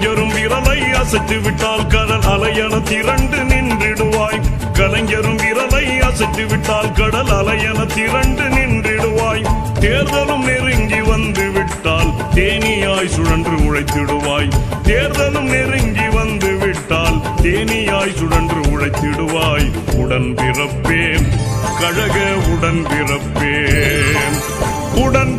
கலைஞரும் விரலை அசைத்து விட்டால் கடல் அலையன திரண்டு நின்றிடுவாய். கலைஞரும் விரலை அசைத்து விட்டால் கடல் அலையன திரண்டு நின்றிடுவாய். தேர்தலும் நெருங்கி வந்து விட்டால் தேனியாய் சுழன்று உழைத்திடுவாய். தேர்தலும் நெருங்கி வந்து விட்டால் தேனியாய் சுழன்று உழைத்திடுவாய். உடன் பிறப்பேன். கழக உடன் பிறப்பேன். உடன்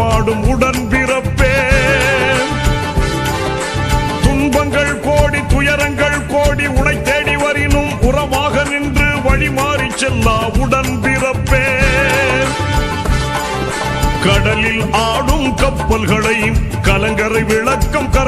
பாடும் உடன் பிறப்பே. துன்பங்கள் கோடி துயரங்கள் கோடி உனை தேடி வரினும் உறவாக நின்று வழி மாறி செல்லா உடன் பிறப்பே. கடலில் ஆடும் கப்பல்களை கலங்கரை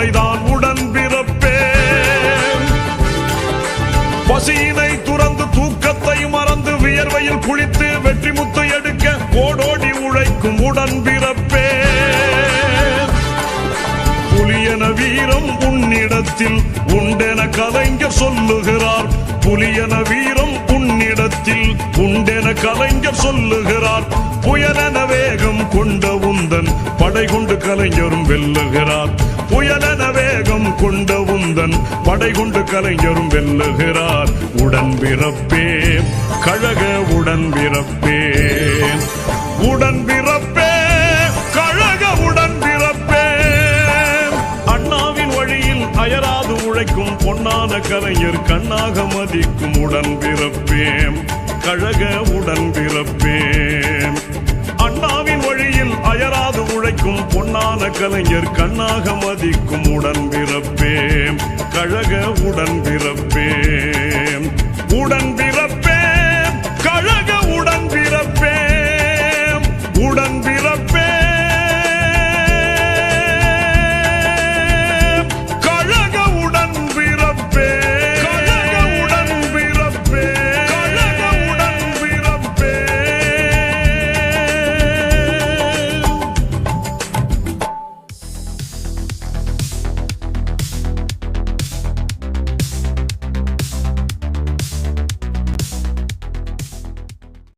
நம்புவது உடன் பிறப்பே. பசியினை துறந்து தூக்கத்தை மறந்து வியர்வையில் குளித்து வெற்றி முத்து எடுக்க ஓடோடி உழைக்கும் உடன் பிறப்பே. புலியன வீரம் உன்னிடத்தில் உண்டென கலைஞர் சொல்லுகிறார். புலியன வீரம் உன்னிடத்தில் உண்டென கலைஞர் சொல்லுகிறார். புயலன வேகம் கொண்ட உந்தன் படை கொண்டு கலைஞரும் வெல்லுகிறார். புயலன வேகம் கொண்ட உந்தன் படை கொண்டு கலைஞரும் வெல்லுகிறார். உடன் பிறப்பே கழக உடன் பிறப்பே. உடன் பிறப்பே கழக உடன் பிறப்பே. அண்ணாவின் வழியில் அயராது உழைக்கும் பொன்னான கலைஞர் கண்ணாக மதிக்கும் உடன் பிறப்பேன். கழக உடன் பிறப்பேன். அண்ணா அயராது உழைக்கும் பொன்னான கலைஞர் கண்ணாக மதிக்கும் உடன் பிறப்பே கழக உடன் பிறப்பே உடன் பிறப்பே கழக